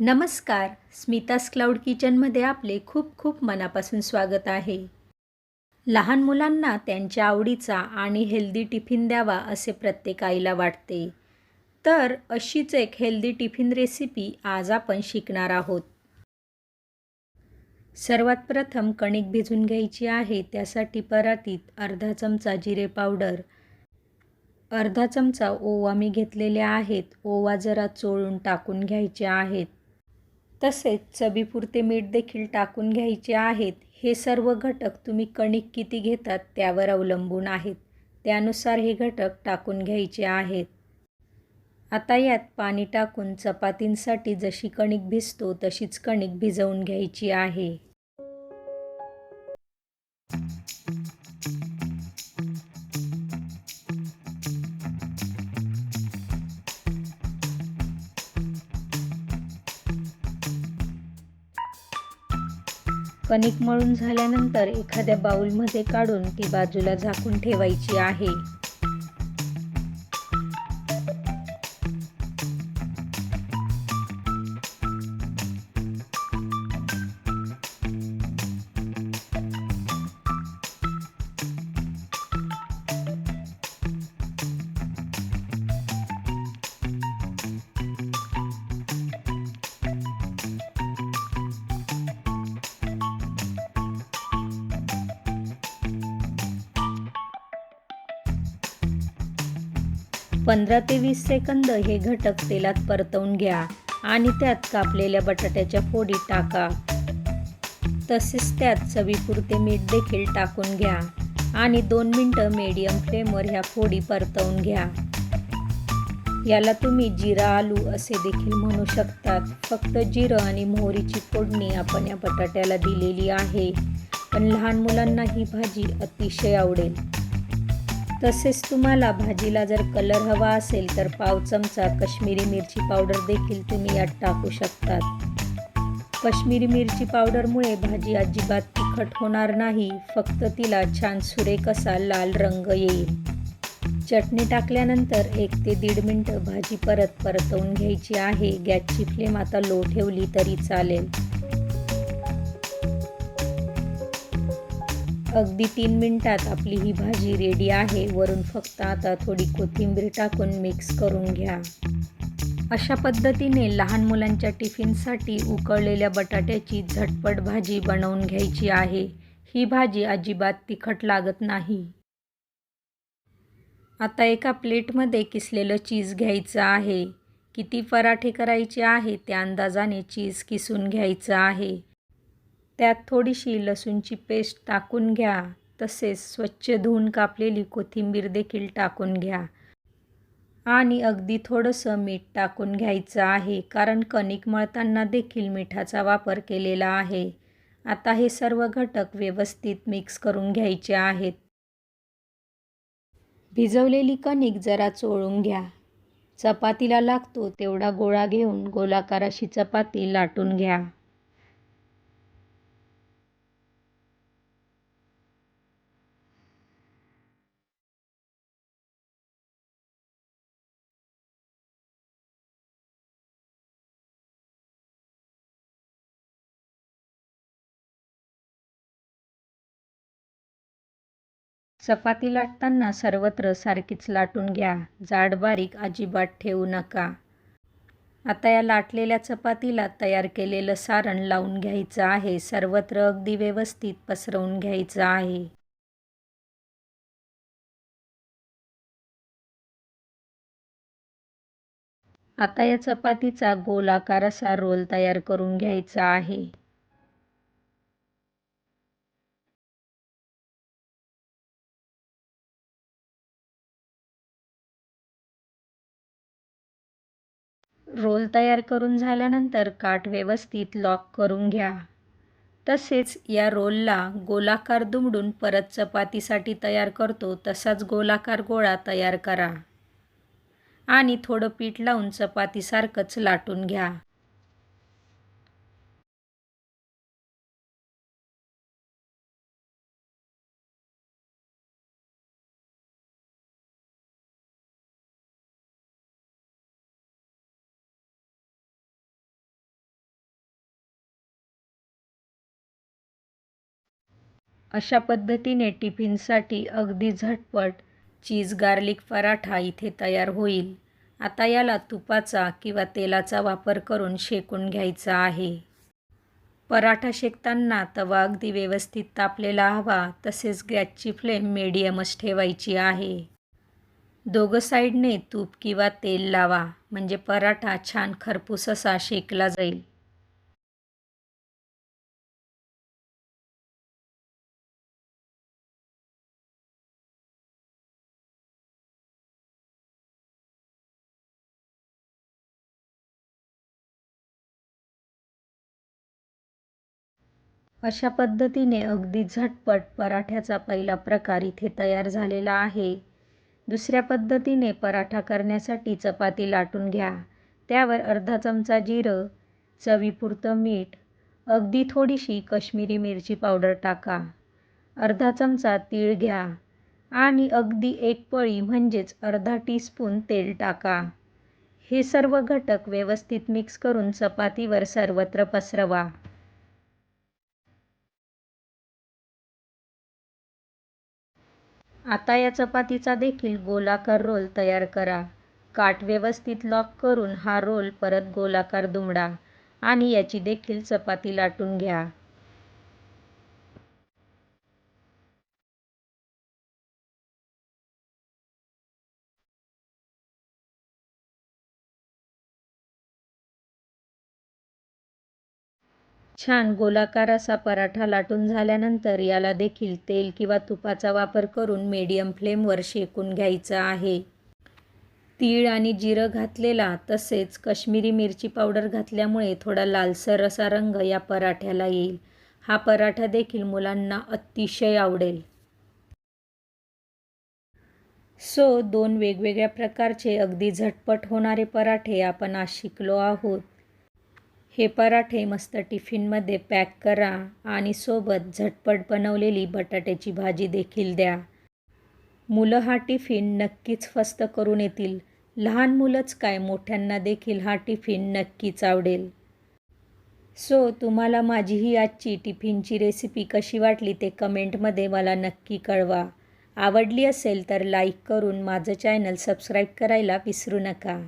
नमस्कार. स्मितास क्लाउड किचनमध्ये आपले खूप खूप मनापासून स्वागत आहे. लहान मुलांना त्यांच्या आवडीचा आणि हेल्दी टिफिन द्यावा असे प्रत्येक आईला वाटते. तर अशीच एक हेल्दी टिफिन रेसिपी आज आपण शिकणार आहोत. सर्वात प्रथम कणिक भिजून घ्यायची आहे त्यासाठी परातीत अर्धा चमचा जिरे पावडर अर्धा चमचा ओवा मी घेतलेले आहेत ओवा जरा चोळून टाकून घ्यायचे आहेत. तसेच चवीपुरते मीठ देखील टाकून घ्यायचे आहेत. हे सर्व घटक तुम्ही कणिक किती घेतात त्यावर अवलंबून आहेत. त्यानुसार हे घटक टाकून घ्यायचे आहेत. आता यात पाणी टाकून चपातींसाठी जशी कणिक भिजतो तशीच कणिक भिजवून घ्यायची आहे. कणिक मळून झाल्यानंतर एखाद्या बाऊलमध्ये काढून ती बाजूला झाकून ठेवायची आहे. पंधरा ते वीस सेकंद हे घटक तेलात परतवून घ्या आणि त्यात कापलेल्या बटाट्याच्या फोडी टाका. तसेच त्यात चवीपुरते मीठ देखील टाकून घ्या आणि दोन मिनटं मीडियम फ्लेमवर ह्या फोडी परतवून घ्या. याला तुम्ही जिरा आलू असे देखील म्हणू शकतात. फक्त जिरं आणि मोहरीची फोडणी आपण या बटाट्याला दिलेली आहे. पण लहान मुलांना ही भाजी अतिशय आवडेल. तसेच तुम्हाला भाजीला जर कलर हवा असेल तर पाव चमचा कश्मीरी मिरची पावडर देखील तुम्ही यात टाकू शकतात. कश्मीरी मिरची पावडरमुळे भाजी अजिबात तिखट होणार नाही फक्त तिला छान सुरेख असा लाल रंग येईल. चटणी टाकल्यानंतर एक ते दीड मिनटं भाजी परत परतवून घ्यायची आहे गॅसची फ्लेम आता लो ठेवली तरी चालेल. अगदी तीन मिनटात आपली ही भाजी रेडी आहे. वरून फक्त आता थोडी कोथिंबीर टाकून मिक्स करून घ्या. अशा पद्धतीने लहान मुलांच्या टिफिनसाठी उकळलेल्या बटाट्याची झटपट भाजी बनवून घ्यायची आहे. ही भाजी अजिबात तिखट लागत नाही. आता एका प्लेटमध्ये किसलेलं चीज घ्यायचं आहे. किती पराठे करायचे आहे त्या अंदाजाने चीज किसून घ्यायचं आहे. त्यात थोडीशी लसूणची पेस्ट टाकून घ्या. तसेच स्वच्छ धुवून कापलेली कोथिंबीर देखील टाकून घ्या. आणि अगदी थोडंसं मीठ टाकून घ्यायचं आहे कारण कणिक मळताना देखील मिठाचा वापर केलेला आहे. आता हे सर्व घटक व्यवस्थित मिक्स करून घ्यायचे आहेत. भिजवलेली कणिक जरा चोळून घ्या. चपातीला लागतो तेवढा गोळा घेऊन गोलाकाराशी चपाती लाटून घ्या. चपाती लाटताना सर्वत्र सारखीच लाटून घ्या. जाड बारीक अजिबात ठेवू नका. आता या लाटलेल्या चपातीला तयार केलेलं सारण लावून घ्यायचं आहे. सर्वत्र अगदी व्यवस्थित पसरवून घ्यायचं आहे. आता या चपातीचा गोलाकार असा रोल तयार करून घ्यायचा आहे. रोल तयार करून झाल्यानंतर काठ व्यवस्थित लॉक करून घ्या. तसेच या रोलला गोलाकार दुमडून परत चपातीसाठी तयार करतो तसाच गोलाकार गोळा तयार करा. आणि थोडं पीठ लावून चपातीसारखंच लाटून घ्या. अशा पद्धतीने टिफिनसाठी अगदी झटपट चीज गार्लिक पराठा इथे तयार होईल. आता याला तुपाचा किंवा तेलाचा वापर करून शेकून घ्यायचा आहे. पराठा शेकताना तवा अगदी व्यवस्थित तापलेला हवा तसेच गॅसची फ्लेम मिडियमच ठेवायची आहे. दोघं साईडने तूप किंवा तेल लावा म्हणजे पराठा छान खरपूस असा शेकला जाईल. अशा पद्धतीने अगदी झटपट पराठ्याचा पहिला प्रकार इथे तयार झालेला आहे. दुसऱ्या पद्धतीने पराठा करण्यासाठी चपाती लाटून घ्या. त्यावर अर्धा चमचा जिरं चवीपुरतं मीठ अगदी थोडीशी कश्मीरी मिरची पावडर टाका. अर्धा चमचा तीळ घ्या आणि अगदी एक पळी म्हणजेच अर्धा टीस्पून तेल टाका. हे सर्व घटक व्यवस्थित मिक्स करून चपातीवर सर्वत्र पसरवा. आता या चपातीचा देखील गोलाकार रोल तयार करा. काठ व्यवस्थित लॉक करून हा रोल परत गोलाकार दुमडा आणि याची देखील चपाती लाटून घ्या. छान गोलाकार असा पराठा लाटून झाल्यानंतर याला देखील तेल किंवा तुपाचा वापर करून मीडियम फ्लेमवर शेकून घ्यायचा आहे. तीळ आणि जिरं घातलेला तसेच कश्मीरी मिरची पावडर घातल्यामुळे थोडा लालसर असा रंग या पराठ्याला येईल. हा पराठा देखील मुलांना अतिशय आवडेल. सो दोन वेगवेगळ्या प्रकारचे अगदी झटपट होणारे पराठे आपण आज शिकलो आहोत. हे पराठे मस्त टिफिनमध्ये पॅक करा आणि सोबत झटपट बनवलेली बटाट्याची भाजी देखील द्या. मुलं हा टिफिन नक्कीच फस्त करून येतील. लहान मुलंच काय मोठ्यांना देखील हा टिफिन नक्कीच आवडेल. सो तुम्हाला माझी ही आजची टिफिनची रेसिपी कशी वाटली ते कमेंटमध्ये मला नक्की कळवा. आवडली असेल तर लाईक करून माझं चॅनल सबस्क्राईब करायला विसरू नका.